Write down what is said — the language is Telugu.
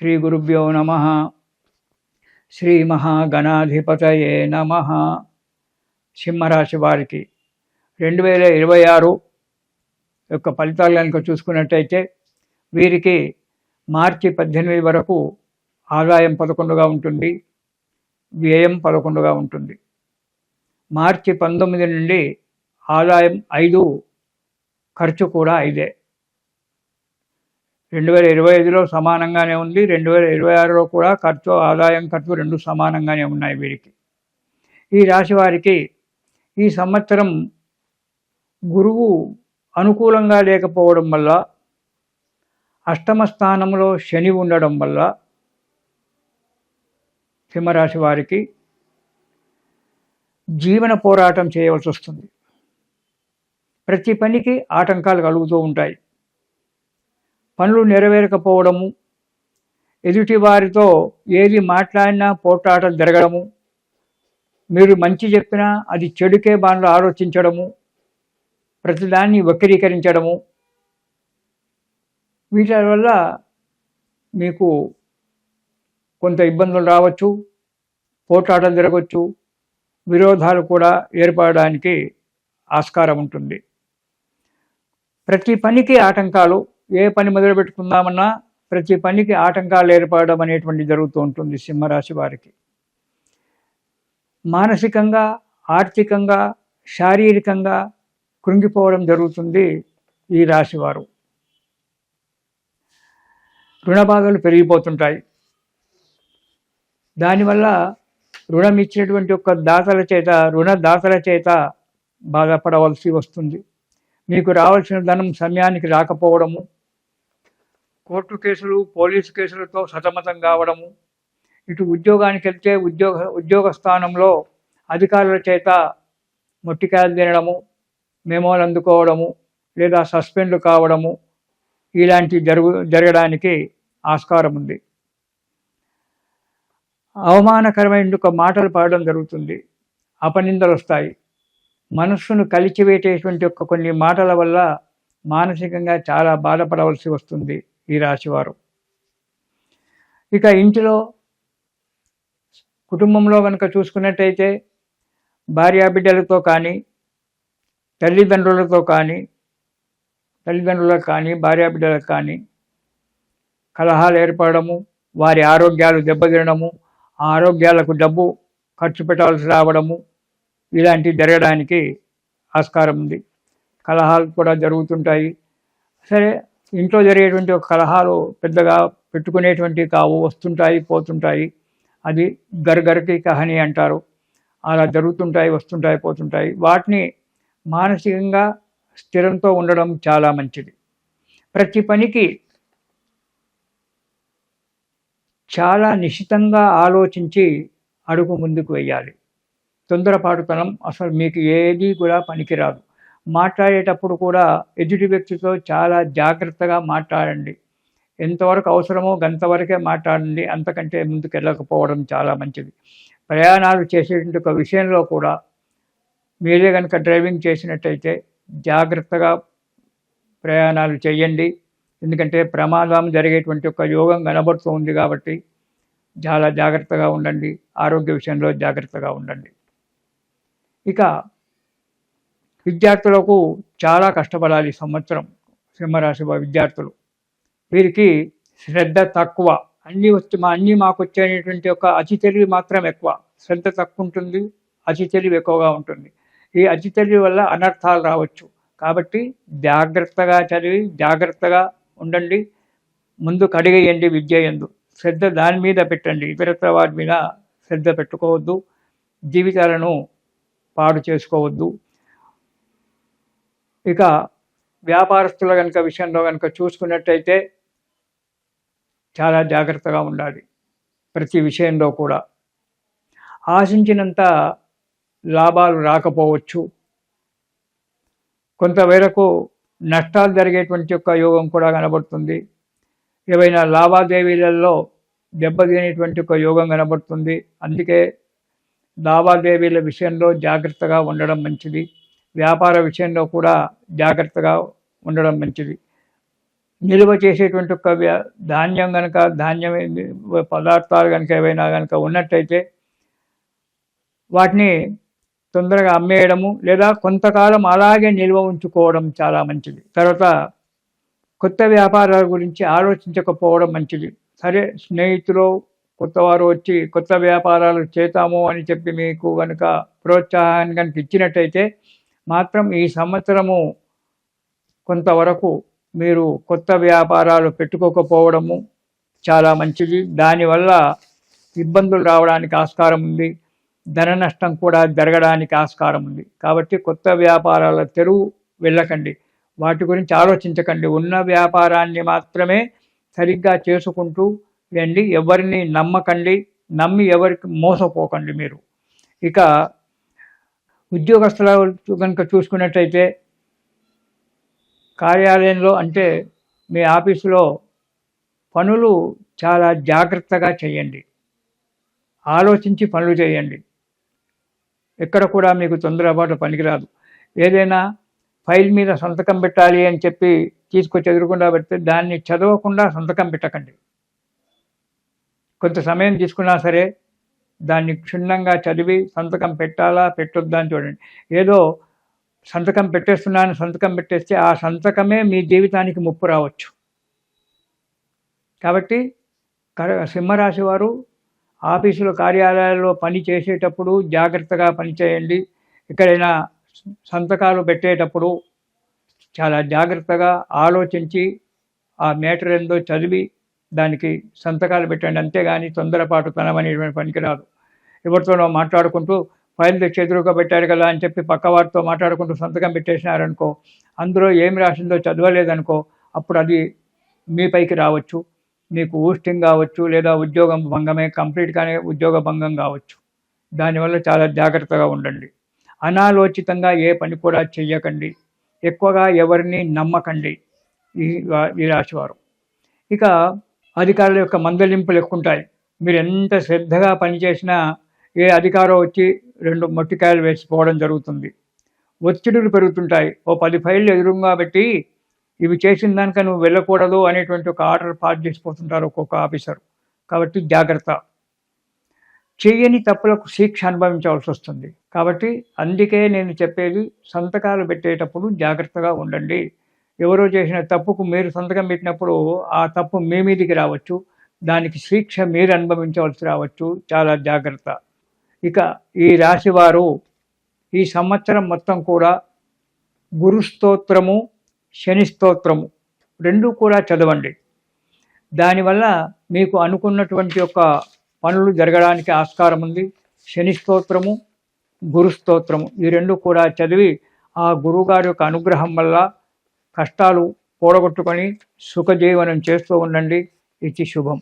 శ్రీ గురుభ్యో నమ. శ్రీ మహాగణాధిపతయే నమ. సింహరాశి వారికి రెండు వేల ఇరవై ఆరు యొక్క ఫలితాలు కనుక చూసుకున్నట్టయితే వీరికి మార్చి పద్దెనిమిది వరకు ఆదాయం పదకొండుగా ఉంటుంది వ్యయం పదకొండుగా ఉంటుంది. మార్చి పంతొమ్మిది నుండి ఆదాయం ఐదు ఖర్చు కూడా ఐదే. రెండు వేల ఇరవై ఐదులో సమానంగానే ఉంది. రెండు వేల ఇరవై ఆరులో కూడా ఖర్చు ఆదాయం ఖర్చు రెండు సమానంగానే ఉన్నాయి వీరికి. ఈ రాశి వారికి ఈ సంవత్సరం గురువు అనుకూలంగా లేకపోవడం వల్ల అష్టమ స్థానంలో శని ఉండడం వల్ల సింహరాశి వారికి జీవన పోరాటం చేయవలసి వస్తుంది. ప్రతి పనికి ఆటంకాలు కలుగుతూ ఉంటాయి. పనులు నెరవేరకపోవడము ఎదుటి వారితో ఏది మాట్లాడినా పోట్లాటలు జరగడము మీరు మంచి చెప్పినా అది చెడుకే బాణలు ఆలోచించడము ప్రతిదాన్ని వక్రీకరించడము. వీటి వల్ల మీకు కొంత ఇబ్బందులు రావచ్చు పోట్లాటలు జరగవచ్చు విరోధాలు కూడా ఏర్పడడానికి ఆస్కారం ఉంటుంది. ప్రతి పనికి ఆటంకాలు ఏ పని మొదలు పెట్టుకుందామన్నా ప్రతి పనికి ఆటంకాలు ఏర్పడడం అనేటువంటి జరుగుతూ ఉంటుంది సింహరాశి వారికి. మానసికంగా ఆర్థికంగా శారీరకంగా కృంగిపోవడం జరుగుతుంది ఈ రాశివారు రుణబాధలు పెరిగిపోతుంటాయి. దానివల్ల రుణం ఇచ్చినటువంటి ఒక దాతల చేత రుణదాతల చేత బాధపడవలసి వస్తుంది. మీకు రావాల్సిన ధనం సమయానికి రాకపోవడము కోర్టు కేసులు పోలీసు కేసులతో సతమతం కావడము ఇటు ఉద్యోగానికి వెళ్తే ఉద్యోగ ఉద్యోగ స్థానంలో అధికారుల చేత మొట్టికాయలు తినడము మెమోలు అందుకోవడము లేదా సస్పెండ్లు కావడము ఇలాంటివి జరుగు జరగడానికి ఆస్కారం ఉంది. అవమానకరమైన మాటలు పాడడం జరుగుతుంది. అపనిందలు వస్తాయి. మనస్సును కలిచివేటేటువంటి ఒక కొన్ని మాటల వల్ల మానసికంగా చాలా బాధపడవలసి వస్తుంది. ఈ రాశివారు. ఇక ఇంటిలో కుటుంబంలో కనుక చూసుకున్నట్టయితే భార్యాబిడ్డలతో కానీ తల్లిదండ్రులతో కానీ తల్లిదండ్రులకు కానీ భార్యాబిడ్డలకు కానీ కలహాలు ఏర్పడము వారి ఆరోగ్యాలు దెబ్బతినడము ఆ ఆరోగ్యాలకు డబ్బు ఖర్చు పెట్టాల్సి రావడము ఇలాంటివి జరగడానికి ఆస్కారం ఉంది. కలహాలు కూడా జరుగుతుంటాయి. సరే ఇంట్లో జరిగేటువంటి ఒక కలహాలు పెద్దగా పెట్టుకునేటువంటి కావు వస్తుంటాయి పోతుంటాయి. అది గరగరకి కహని అంటారు. అలా జరుగుతుంటాయి వస్తుంటాయి పోతుంటాయి. వాటిని మానసికంగా స్థిరంతో ఉండడం చాలా మంచిది. ప్రతి పనికి చాలా నిశితంగా ఆలోచించి అడుగు ముందుకు వేయాలి. తొందరపాటుతనం అసలు మీకు ఏది కూడా పనికిరాదు. మాట్లాడేటప్పుడు కూడా ఎదుటి వ్యక్తితో చాలా జాగ్రత్తగా మాట్లాడండి. ఎంతవరకు అవసరమో గంతవరకే మాట్లాడండి. అంతకంటే ముందుకు వెళ్ళకపోవడం చాలా మంచిది. ప్రయాణాలు చేసేటువంటి ఒక విషయంలో కూడా మీరే కనుక డ్రైవింగ్ చేసినట్టయితే జాగ్రత్తగా ప్రయాణాలు చేయండి. ఎందుకంటే ప్రమాదం జరిగేటువంటి ఒక యోగం కనబడుతూ ఉంది కాబట్టి చాలా జాగ్రత్తగా ఉండండి. ఆరోగ్య విషయంలో జాగ్రత్తగా ఉండండి. ఇక విద్యార్థులకు చాలా కష్టపడాలి సంవత్సరం. సింహరాశి విద్యార్థులు. వీరికి శ్రద్ధ తక్కువ. అన్నీ వచ్చి మా అన్నీ మాకు వచ్చేటువంటి ఒక అతి తెలివి మాత్రం ఎక్కువ. శ్రద్ధ తక్కువ ఉంటుంది అతి తెలివి ఎక్కువగా ఉంటుంది. ఈ అతి తెలివి వల్ల అనర్థాలు రావచ్చు. కాబట్టి జాగ్రత్తగా చదివి జాగ్రత్తగా ఉండండి. ముందు కడిగేయండి విద్య ఎందు. శ్రద్ధ దాని మీద పెట్టండి. ఇతరత్ర వాటి మీద శ్రద్ధ పెట్టుకోవద్దు. జీవితాలను పాడు చేసుకోవద్దు. ఇక వ్యాపారస్తుల కనుక విషయంలో కనుక చూసుకున్నట్టయితే చాలా జాగ్రత్తగా ఉండాలి ప్రతి విషయంలో కూడా. ఆశించినంత లాభాలు రాకపోవచ్చు. కొంతమేరకు నష్టాలు జరిగేటువంటి యొక్క యోగం కూడా కనబడుతుంది. ఏవైనా లావాదేవీలలో దెబ్బతినేటువంటి ఒక యోగం కనబడుతుంది. అందుకే లావాదేవీల విషయంలో జాగ్రత్తగా ఉండడం మంచిది. వ్యాపార విషయంలో కూడా జాగ్రత్తగా ఉండడం మంచిది. నిల్వ చేసేటువంటి ఒక ధాన్యం కనుక ధాన్యం పదార్థాలు కనుక ఏవైనా కనుక ఉన్నట్టయితే వాటిని తొందరగా అమ్మేయడము లేదా కొంతకాలం అలాగే నిల్వ ఉంచుకోవడం చాలా మంచిది. తర్వాత కొత్త వ్యాపారాల గురించి ఆలోచించకపోవడం మంచిది. సరే స్నేహితులు కొత్తవారు వచ్చి కొత్త వ్యాపారాలు చేతాము అని చెప్పి మీకు కనుక ప్రోత్సాహాన్ని కనుక ఇచ్చినట్టయితే మాత్రం ఈ సంవత్సరము కొంతవరకు మీరు కొత్త వ్యాపారాలు పెట్టుకోకపోవడము చాలా మంచిది. దానివల్ల ఇబ్బందులు రావడానికి ఆస్కారం ఉంది. ధన నష్టం కూడా జరగడానికి ఆస్కారం ఉంది. కాబట్టి కొత్త వ్యాపారాల తెరువు వెళ్ళకండి. వాటి గురించి ఆలోచించకండి. ఉన్న వ్యాపారాన్ని మాత్రమే సరిగ్గా చేసుకుంటూ రండి. ఎవరిని నమ్మకండి. నమ్మి ఎవరికి మోసపోకండి మీరు. ఇక ఉద్యోగస్తుల కనుక చూసుకున్నట్టయితే కార్యాలయంలో అంటే మీ ఆఫీసులో పనులు చాలా జాగ్రత్తగా చేయండి. ఆలోచించి పనులు చేయండి. ఎక్కడ కూడా మీకు తొందరపాటు పనికిరాదు. ఏదైనా ఫైల్ మీద సంతకం పెట్టాలి అని చెప్పి తీసుకొచ్చి ఎదురుకుండా పెడితే దాన్ని చదవకుండా సంతకం పెట్టకండి. కొంత సమయం తీసుకున్నా సరే దాన్ని క్షుణ్ణంగా చదివి సంతకం పెట్టాలా పెట్టొద్దా అని చూడండి. ఏదో సంతకం పెట్టేస్తున్నాను సంతకం పెట్టేస్తే ఆ సంతకమే మీ జీవితానికి ముప్పు రావచ్చు. కాబట్టి కర- సింహరాశి వారు ఆఫీసులో కార్యాలయాల్లో పని చేసేటప్పుడు జాగ్రత్తగా పనిచేయండి ఎక్కడైనా సంతకాలు పెట్టేటప్పుడు చాలా జాగ్రత్తగా ఆలోచించి ఆ మేటర్ ఏందో చదివి దానికి సంతకాలు పెట్టండి. అంతేగాని తొందరపాటు తనమనేటువంటి పనికిరాదు. ఎవరితోనో మాట్లాడుకుంటూ ఫైల్ తెచ్చి ఎదురుగా పెట్టారు కదా అని చెప్పి పక్క వారితో మాట్లాడుకుంటూ సంతకం పెట్టేసినారనుకో అందులో ఏమి రాసిందో చదవలేదనుకో అప్పుడు అది మీ పైకి రావచ్చు. మీకు ఊస్టింగ్ కావచ్చు లేదా ఉద్యోగం భంగమే కంప్లీట్గానే ఉద్యోగ భంగం కావచ్చు. దానివల్ల చాలా జాగ్రత్తగా ఉండండి. అనాలోచితంగా ఏ పని కూడా చెయ్యకండి. ఎక్కువగా ఎవరిని నమ్మకండి ఈ ఈ రాశివారు. ఇక అధికారుల యొక్క మందలింపులు ఎక్కువ ఉంటాయి మీరు ఎంత శ్రద్ధగా పనిచేసినా ఏ అధికారం వచ్చి రెండు మొట్టికాయలు వేసిపోవడం జరుగుతుంది. ఒత్తిడులు పెరుగుతుంటాయి. ఓ పది ఫైళ్ళు ఎదురుగా పెట్టి ఇవి చేసిన దానిక నువ్వు వెళ్ళకూడదు అనేటువంటి ఒక ఆర్డర్ పాస్ చేసిపోతుంటారు ఒక్కొక్క ఆఫీసర్. కాబట్టి జాగ్రత్త. చేయని తప్పులకు శిక్ష అనుభవించవలసి వస్తుంది. కాబట్టి అందుకే నేను చెప్పేది సంతకాలు పెట్టేటప్పుడు జాగ్రత్తగా ఉండండి. ఎవరో చేసిన తప్పుకు మీరు సంతకం పెట్టినప్పుడు ఆ తప్పు మీ మీదికి రావచ్చు. దానికి శిక్ష మీరు అనుభవించవలసి రావచ్చు. చాలా జాగ్రత్త. ఇక ఈ రాశివారు ఈ సంవత్సరం మొత్తం కూడా గురు స్తోత్రము శని స్తోత్రము రెండు కూడా చదవండి. దానివల్ల మీకు అనుకున్నటువంటి యొక్క పనులు జరగడానికి ఆస్కారం ఉంది. శని స్తోత్రము గురు స్తోత్రము ఈ రెండు కూడా చదివి ఆ గురువుగారి యొక్క అనుగ్రహం వల్ల కష్టాలు పోడగొట్టుకొని సుఖజీవనం చేస్తూ ఉండండి. ఇది శుభం.